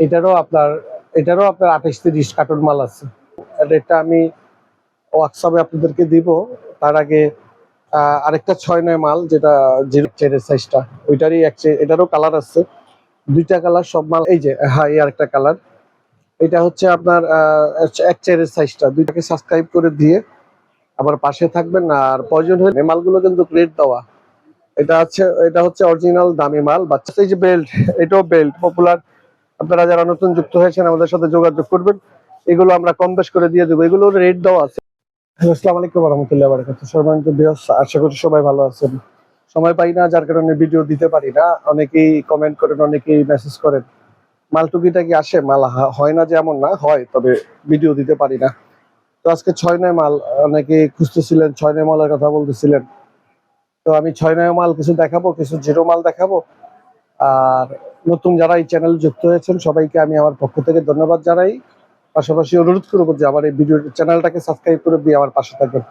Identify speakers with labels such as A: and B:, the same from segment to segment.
A: এটারও আপনার এটারও আপনার আঠাশ তিরিশ কার্টুন মাল আছে। এটা আমি হোয়াটসঅ্যাপে আপনাদেরকে দিব। তার আগে আরেকটা ছয় নয় মাল যেটা জিরো চেরের সাইজটা ওইটারই এক এটারও কালার আছে। দুইটা কালার সব মাল, এই যে হ্যাঁ এই আরেকটা কালার এটা হচ্ছে আপনার এক চেরের সাইজটা দুইটাকে সাবস্ক্রাইব করে দিয়ে আবার পাশে থাকবেন। আর প্রয়োজন এই মালগুলো কিন্তু রেট দেওয়া। এটা হচ্ছে এটা হচ্ছে অরিজিনাল দামি মাল, বাচ্চা। এই যে বেল্ট এটাও বেল্ট পপুলার আপনারা যারা নতুন যুক্ত হয়েছেন, আমাদের সাথে যোগাযোগ করবেন। এগুলো আমরা কম বেশ করে দিয়ে দেবো। এগুলোর রেট দেওয়া আছে। আসসালামু আলাইকুম রহমতুল্লাহ বারাকাতু সর্বান্ত বিয়স আশা করি সবাই ভালো আছেন। সময় পাই না, যার কারণে ভিডিও দিতে পারি না। অনেকেই কমেন্ট করেন, অনেকেই মেসেজ করেন। মাল টুকিটাকি আসে? মাল হয় না যে এমন না, হয়, তবে ভিডিও দিতে পারি না। তো আজকে ছয় নয় মাল অনেকে খুঁজতেছিলেন, ছয় নয় মালের কথা বলতেছিলেন। তো আমি ছয় নয় মাল কিছু দেখাবো, কিছু জিরো মাল দেখাবো। আর নতুন যারা এই চ্যানেল যুক্ত হয়েছেন, সবাইকে আমি আমার পক্ষ থেকে ধন্যবাদ জানাই। পাশাপাশি অনুরোধ করব যে আমার এই ভিডিও চ্যানেলটাকে সাবস্ক্রাইব করে দিয়ে আমার পাশে থাকবেন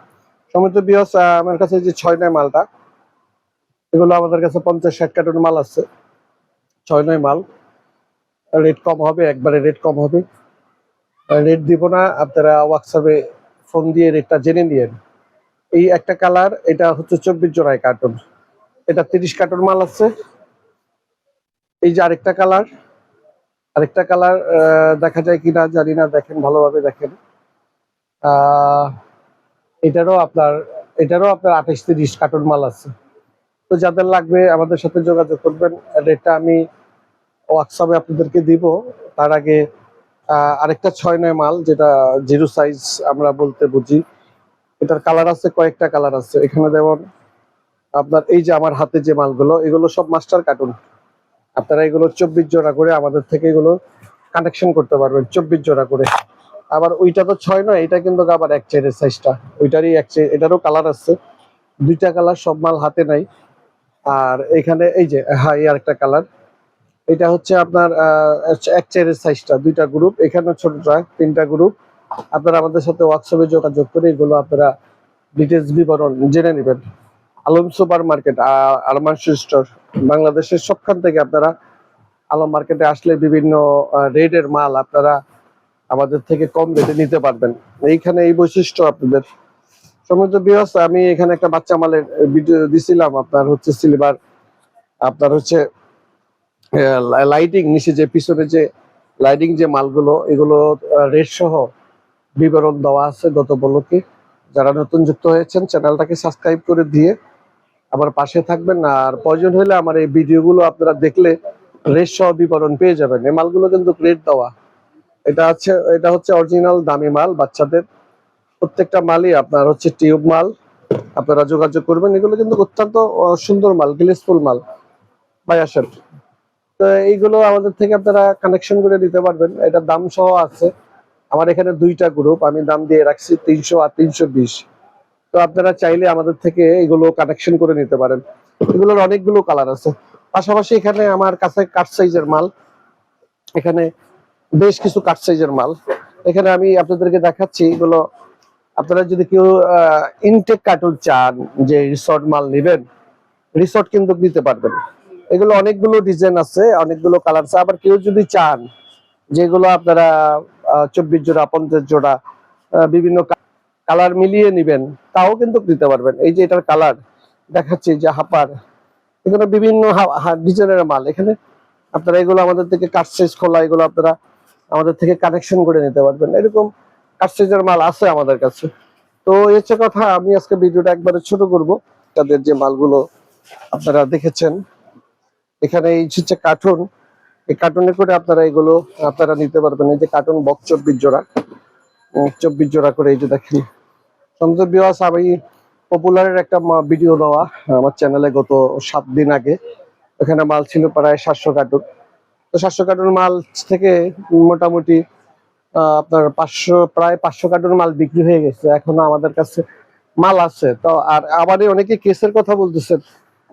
A: সমৃদ্ধ বিয়স আমার কাছে যে ছয় নয় মালটা, এগুলো আমাদের কাছে পঞ্চাশ, ষাট কার্টুন মাল আছে। ছয় নয় মাল। রেট কম হবে, একবারে রেট কম হবে। রেট দিব না, আপনারা হোয়াটসঅ্যাপে ফোন দিয়ে রেটটা জেনে নিয়েন। এই একটা কালার, এটা হচ্ছে চব্বিশ জোড়ায় কার্টুন এটা তিরিশ কার্টুন মাল আছে। এই যে আরেকটা কালার আরেকটা কালার দেখা যায় কিনা জানি না, দেখেন ভালোভাবে দেখেন। এটারও আপনার এটারও আপনার আঠাশ তিরিশ কার্টুন মাল আছে। তো যাদের লাগবে আমাদের সাথে যোগাযোগ করবেন, রেটটা আমি হোয়াটসঅ্যাপে আপনাদেরকে দিব। তার আগে আরেকটা ছয় নয় মাল, যেটা জিরো সাইজ আমরা বলতে বুঝি। এটার কালার আছে, কয়েকটা কালার আছে। এখানে যেমন আপনার এই যে আমার হাতে যে মালগুলো, এগুলো সব মাস্টার কার্টুন আপনারা এগুলো চব্বিশ জোড়া করে আমাদের থেকে এগুলো কানেকশন করতে পারবেন, চব্বিশ জোড়া করে। আবার ওইটা তো ছয় নয়, এটা কিন্তু আবার এক চেয়ারের সাইজটা ওইটারই এক চেয়ার এটারও কালার আছে। দুইটা কালার সব মাল হাতে নাই। আর এখানে এই যে হ্যাঁ এই আরেকটা কালার এটা হচ্ছে আপনার এক চেয়ারের সাইজটা দুইটা গ্রুপ এখানে ছোটটা তিনটা গ্রুপ আপনারা আমাদের সাথে হোয়াটসঅ্যাপে যোগাযোগ করে এগুলো আপনারা ডিটেলস বিবরণ জেনে নেবেন। Alam super market Alman store বাংলাদেশের সবখান থেকে আপনারা আলম মার্কেটে আসলে বিভিন্ন রেটের মাল আপনারা আমাদের থেকে কম রেটে নিতে পারবেন। এইখানে এই বৈশিষ্ট্য আপনাদের। সমুদ্র বিহস আমি এখানে একটা বাচ্চা মালের ভিডিও দিছিলাম, আপনার হচ্ছে সিলভার আপনার হচ্ছে লাইটিং নিচে যে, পিছনে যে লাইটিং যে মালগুলো, এগুলো রেট সহ বিবরণ দেওয়া আছে গত বলকে যারা নতুন যুক্ত হয়েছেন, চ্যানেলটাকে সাবস্ক্রাইব করে দিয়ে আবার পাশে থাকবেন। আর প্রয়োজন হলে আমার এই ভিডিওগুলো আপনারা দেখলে রেট সহ বিবরণ পেয়ে যাবেন। এই মালগুলো কিন্তু রেট দেওয়া। এটা হচ্ছে এটা হচ্ছে অরিজিনাল দামি মাল বাচ্চাদের। প্রত্যেকটা মালই আপনার হচ্ছে টিউব মাল। আপনারা যোগাযোগ করবেন। এগুলো কিন্তু অত্যন্ত সুন্দর মাল গ্লেসফুল মাল। বাই আসেন। তো এইগুলো আমাদের থেকে আপনারা কানেকশন করে দিতে পারবেন। এটা দাম সহ আছে। আমার এখানে দুইটা গ্রুপ আমি দাম দিয়ে রাখছি তিনশো আর তিনশো বিশ। তো আপনারা চাইলে আমাদের থেকে এগুলো কানেকশন করে নিতে পারেন। এগুলোর অনেকগুলো কালার আছে। পাশাপাশি এখানে আমার কাছে কাট সাইজের মাল। এখানে বেশ কিছু কাট সাইজের মাল। এখানে আমি আপনাদেরকে দেখাচ্ছি এগুলো। আপনারা যদি কেউ ইনটেক কার্টুন চান, যে রিসর্ট মাল নেবেন রিসর্ট কিন্তু নিতে পারবেন। এগুলো অনেকগুলো ডিজাইন আছে, অনেকগুলো কালার আছে। আবার কেউ যদি চান, যেগুলো আপনারা চব্বিশ জোড়া, পঞ্চাশ জোড়া বিভিন্ন কালার মিলিয়ে নিবেন, তাও কিন্তু নিতে পারবেন। এই যে এটার কালার, দেখাচ্ছি যে হাপার। এখানে বিভিন্ন ডিজাইনের মাল। এখানে আপনারা এগুলো আমাদের থেকে কাট সাইজ খোলা, এগুলো আপনারা আমাদের থেকে কানেকশন করে নিতে পারবেন। এরকম কাট সাইজের মাল আছে আমাদের কাছে। তো হচ্ছে কথা, আমি আজকে ভিডিওটা একবারে ছোট করব। তাদের যে মালগুলো আপনারা দেখেছেন। এখানে এই হচ্ছে কার্টুন এই কার্টুনে করে আপনারা এগুলো, আপনারা নিতে পারবেন। এই যে কার্টুন বক্স চব্বিশ জোড়া চব্বিশ জোড়া করে এই যে দেখেন। বিওয়াস আমি পপুলারের একটা ভিডিও দেওয়া আমার চ্যানেলে গত সাত দিন আগে। ওখানে মাল ছিল প্রায় সাতশো কার্টুন তো সাতশো কার্টুন মাল থেকে মোটামুটি আপনার পাঁচশো, প্রায় পাঁচশো কার্টুন মাল বিক্রি হয়ে গেছে। এখনও আমাদের কাছে মাল আছে। তো আর আবারই অনেকে কেসের কথা বলতেছেন।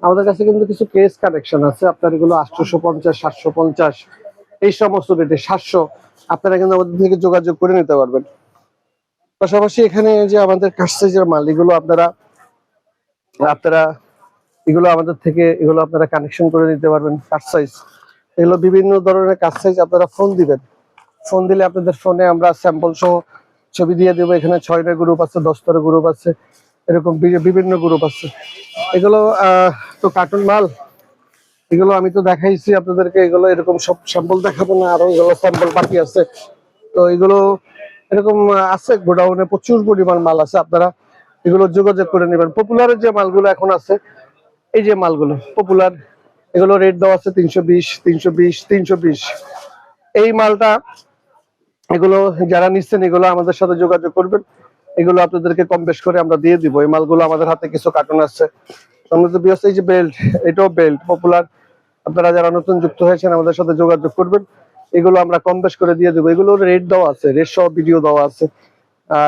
A: আমাদের কাছে কিন্তু কিছু কেস কানেকশন আছে। আপনার এগুলো আটশোশো পঞ্চাশ, সাতশো পঞ্চাশ, এই সমস্ত রেটে সাতশো। আপনারা কিন্তু আমাদের থেকে যোগাযোগ করে নিতে পারবেন। পাশাপাশি এখানে যে আমাদের কাছ সাইজের মাল, এগুলো আপনারা আপনারা এগুলো আমাদের থেকে, এগুলো আপনারা কানেকশন করে নিতে পারবেন কাঠ সাইজ এগুলো বিভিন্ন ধরনের কাজ সাইজ আপনারা ফোন দিবেন। ফোন দিলে আপনাদের ফোনে আমরা স্যাম্পল সহ ছবি দিয়ে দেবো। এখানে ছয়টা গ্রুপ আছে দশটার গ্রুপ আছে। এরকম বিভিন্ন গ্রুপ আছে। এগুলো তো কার্টুন মাল। এগুলো আমি তো দেখাইছি আপনাদেরকে, এগুলো এরকম সব স্যাম্পল দেখাবো না, আরও এগুলো স্যাম্পল বাকি আছে। তো এগুলো এরকম আছে, গোডাউনে প্রচুর পরিমাণ মাল আছে। আপনারা এগুলো যোগাযোগ করে নেবেন। পপুলারের যে মালগুলো এখন আছে, এই যে মালগুলো পপুলার এগুলো রেট দেওয়া আছে তিনশো বিশ তিনশো বিশ তিনশো বিশ। এই মালটা, এগুলো যারা নিচ্ছেন, এগুলো আমাদের সাথে যোগাযোগ করবেন। এগুলো আপনাদেরকে কম বেশ করে আমরা দিয়ে দিব। এই মালগুলো আমাদের হাতে কিছু কার্টুন আছে। এই যে বেল্ট এটাও বেল্ট পপুলার আপনারা যারা নতুন যুক্ত হয়েছেন, আমাদের সাথে যোগাযোগ করবেন। এগুলো আমরা কম বেশ করে দিয়ে দেবো। এগুলোর রেট দেওয়া আছে রেট সহ ভিডিও দেওয়া আছে।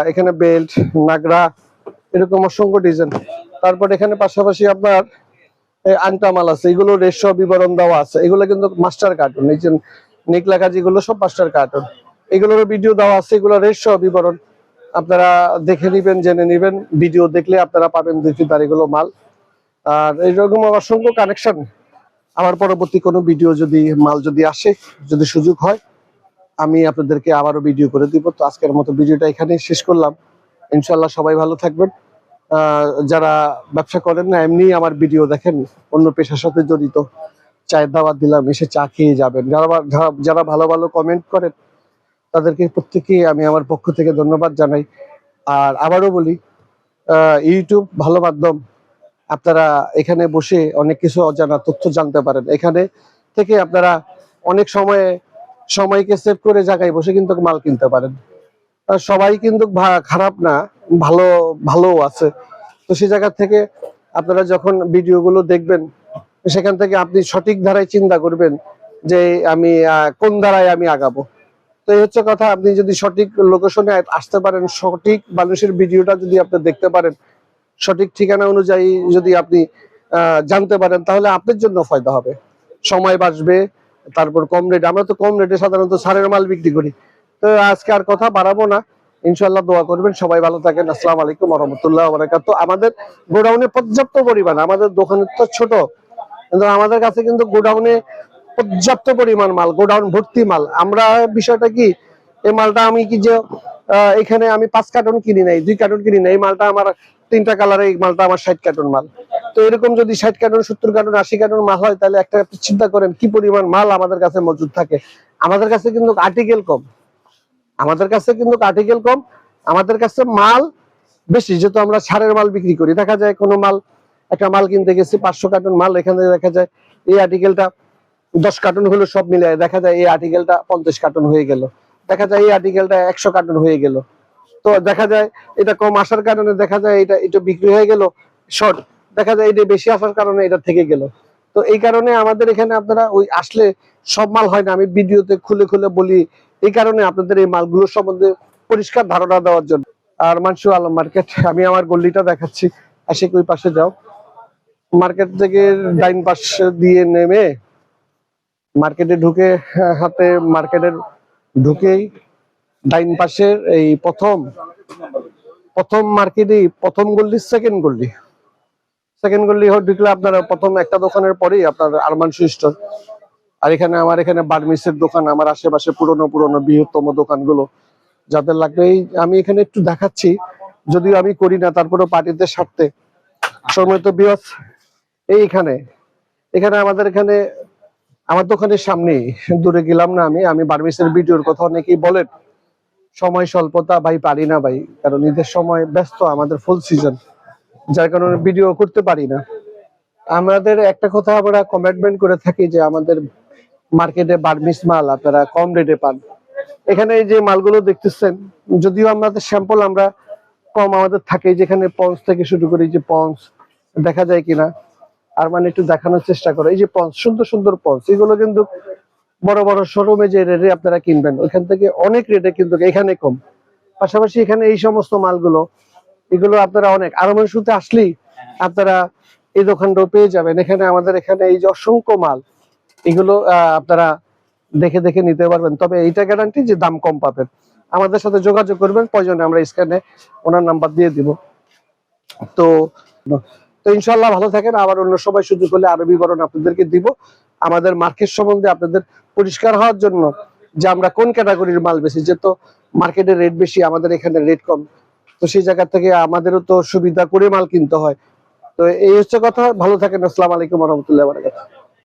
A: এখানে বেল্ট নাগরা, এরকম অসংখ্য ডিজাইন তারপর এখানে পাশাপাশি আপনার আংটা মাল আছে। এগুলো রেট সহ বিবরণ দেওয়া আছে। এগুলো কিন্তু মাস্টার কার্টুন এই যে নিক লেখা যেগুলো সব মাস্টার কার্টুন এগুলোর ভিডিও দেওয়া আছে, এগুলো রেট সহ বিবরণ। আপনারা দেখে নিবেন, জেনে নিবেন, ভিডিও দেখলে আপনারা পাবেন দুই ফিতার এগুলো মাল। আর এইরকম অসংখ্য কানেকশন আমার পরবর্তী কোনো ভিডিও যদি, মাল যদি আসে, যদি সুযোগ হয়, আমি আপনাদেরকে আবারও ভিডিও করে দিব। তো আজকের মতো ভিডিওটা এখানে শেষ করলাম। ইনশাল্লাহ সবাই ভালো থাকবেন। যারা ব্যবসা করেন না, এমনি আমার ভিডিও দেখেন, অন্য পেশার সাথে জড়িত। চায়ের দাওয়াত দিলাম, এসে চা খেয়ে যাবেন। যারা- যারা ভালো ভালো কমেন্ট করেন তাদেরকে প্রত্যেকেই আমি আমার পক্ষ থেকে ধন্যবাদ জানাই। আর আবারও বলি ইউটিউব ভালো মাধ্যম। আপনারা এখানে বসে অনেক কিছু অজানা তথ্য জানতে পারেন। এখানে থেকে আপনারা অনেক সময়ে সময়কে সেভ করে জায়গায় বসে কিন্তু মাল কিনতে পারেন। সবাই কিন্তু খারাপ না, ভালো ভালো আছে। তো সেই জায়গা থেকে আপনারা যখন ভিডিওগুলো দেখবেন, সেখান থেকে আপনি সঠিক ধারায় চিন্তা করবেন যে আমি কোন ধারায় আমি আগাবো। তো এই হচ্ছে কথা, আপনি যদি সঠিক লোকেশনে আসতে পারেন, সঠিক মানুষের ভিডিওটা যদি আপনি দেখতে পারেন, সঠিক ঠিকানা অনুযায়ী যদি আপনি জানতে পারেন, তাহলে আপনার জন্য ফায়দা হবে। সময় বাঁচবে, তারপর কম রেট আমরা তো কম রেটে সাধারণত সারের মাল বিক্রি করি। তো আজকে আর কথা বাড়াবো না ইনশাল্লাহ দোয়া করবেন, সবাই ভালো থাকেন, আসসালামু আলাইকুম রহমতুল্লাহ বরাকাত আমাদের গোডাউনে পর্যাপ্ত পরিমাণ, আমাদের দোকানের তো ছোট, কিন্তু আমাদের কাছে কিন্তু গোডাউনে পর্যাপ্ত পরিমাণ মাল, গোডাউন ভর্তি মাল। আমরা বিষয়টা কি, এই মালটা আমি কি যে এখানে আমি পাঁচ কার্টন কিনি নাই, দুই কার্টন কিনি নাই, এই মালটা আমার তিনটা কালারে এই মালটা আমার ষাট কার্টন মাল। তো এরকম যদি ষাট কার্টন, সত্তর কার্টন, আশি কার্টন মাল হয়, তাহলে একটা চিন্তা করেন, কি পরিমাণ মাল আমাদের কাছে মজুদ থাকে। আমাদের কাছে কিন্তু আর্টিকেল কম। আমাদের কাছে কিন্তু আর্টিকেল কম। আমাদের কাছে মাল বেশি, যেহেতু আমরা সারের মাল বিক্রি করি। দেখা যায় কোনো মাল, একটা মাল কিনতে গেছি, পাঁচশো কার্টন মাল এখানে দেখা যায়। এই আর্টিকেলটা দশ কার্টন হলো সব মিলে। দেখা যায় এই আর্টিকেলটা পঞ্চাশ কার্টন হয়ে গেল। দেখা যায় এই আর্টিকেলটা একশো কার্টন হয়ে গেল। তো দেখা যায় এটা কম আসার কারণে দেখা যায় এটা এটা বিক্রি হয়ে গেল শর্ট দেখা যায় এটা বেশি আসার কারণে এটা থেকে গেল। তো এই কারণে আমাদের এখানে আপনারা ওই আসলে সব মাল হয় না। আমি ভিডিওতে খুলে খুলে বলি, এই কারণে আপনাদের এই মালগুলোর সম্বন্ধে পরিষ্কার ধারণা দেওয়ার জন্য। আর মানসু আলম মার্কেট আমি আমার গল্লিটা দেখাচ্ছি। আশিক, ওই পাশে যাও। মার্কেট থেকে ডাইন পাশ দিয়ে নেমে মার্কেটে ঢুকে হ্যাঁ, হাতে মার্কেটের ঢুকেই ডাইন পাশের এই প্রথম প্রথম মার্কেটে প্রথম গল্লি সেকেন্ড গল্লি সেকেন্ড গল্লি ঢুকলে আপনার প্রথম একটা দোকানের পরেই আপনার আরমান শু স্টোর আর এখানে আমার এখানে বার্মিসের দোকান আমার আশেপাশে পুরনো পুরনো বৃহত্তম দোকানগুলো। যাদের লাগবে এই আমি এখানে একটু দেখাচ্ছি। যদিও আমি করি না তারপরে পার্টিতে সারতে সময় তো বিয়স এইখানে। এখানে আমাদের এখানে আমার দোকানের সামনে দূরে গেলাম না আমি আমি বার্মিসের ভিডিওর কথা অনেকেই বলেন, সময় স্বল্পতা ভাই পারি না ভাই, কারণ ঈদের সময় ব্যস্ত আমাদের ফুল সিজন যার কারণে ভিডিও করতে পারি না। আমাদের একটা কথা আমরা কমিটমেন্ট করে থাকি যে আমাদের মার্কেটে বার্মিস মাল আপনারা কম রেটে পান। এখানে যে মালগুলো দেখতেছেন, যদিও আমাদের স্যাম্পল আমরা কম আমাদের থাকে, যেখানে পঞ্চ থেকে শুরু করি যে পঞ্চ দেখা যায় কিনা আর মানে একটু দেখানোর চেষ্টা করে। এই যে পঞ্চ সুন্দর সুন্দর পঞ্চ এগুলো কিন্তু বড় বড় শোরুমে যে রেটে আপনারা কিনবেন, ওইখান থেকে অনেক রেটে কিন্তু এখানে কম। পাশাপাশি এখানে এই সমস্ত মালগুলো, এগুলো আপনারা অনেক আরমান শুতে আসলেই আপনারা এই দোকানটাও পেয়ে যাবেন। এখানে আমাদের এখানে এই যে অসংখ্য মাল, এগুলো আপনারা দেখে দেখে নিতে পারবেন। তবে এইটা গ্যারান্টি যে দাম কম পাবেন। আমাদের সাথে যোগাযোগ করবেন, প্রয়োজনে আমরা স্ক্যানে ওনার নাম্বার দিয়ে দিব। তো তো ইনশাল্লাহ ভালো থাকেন। আবার অন্য সময় সুযোগ হলে আরও বিবরণ আপনাদেরকে দিব। আমাদের মার্কেট সম্বন্ধে আপনাদের পরিষ্কার হওয়ার জন্য যে আমরা কোন ক্যাটাগরির মাল বেশি যেহেতু মার্কেটের রেট বেশি, আমাদের এখানে রেট কম। তো সেই জায়গা থেকে আমাদেরও তো সুবিধা করে মাল কিনতে হয়। তো এই হচ্ছে কথা। ভালো থাকেন। আসসালাম আলাইকুম রহমতুল্লাহ বারাকাতুহু।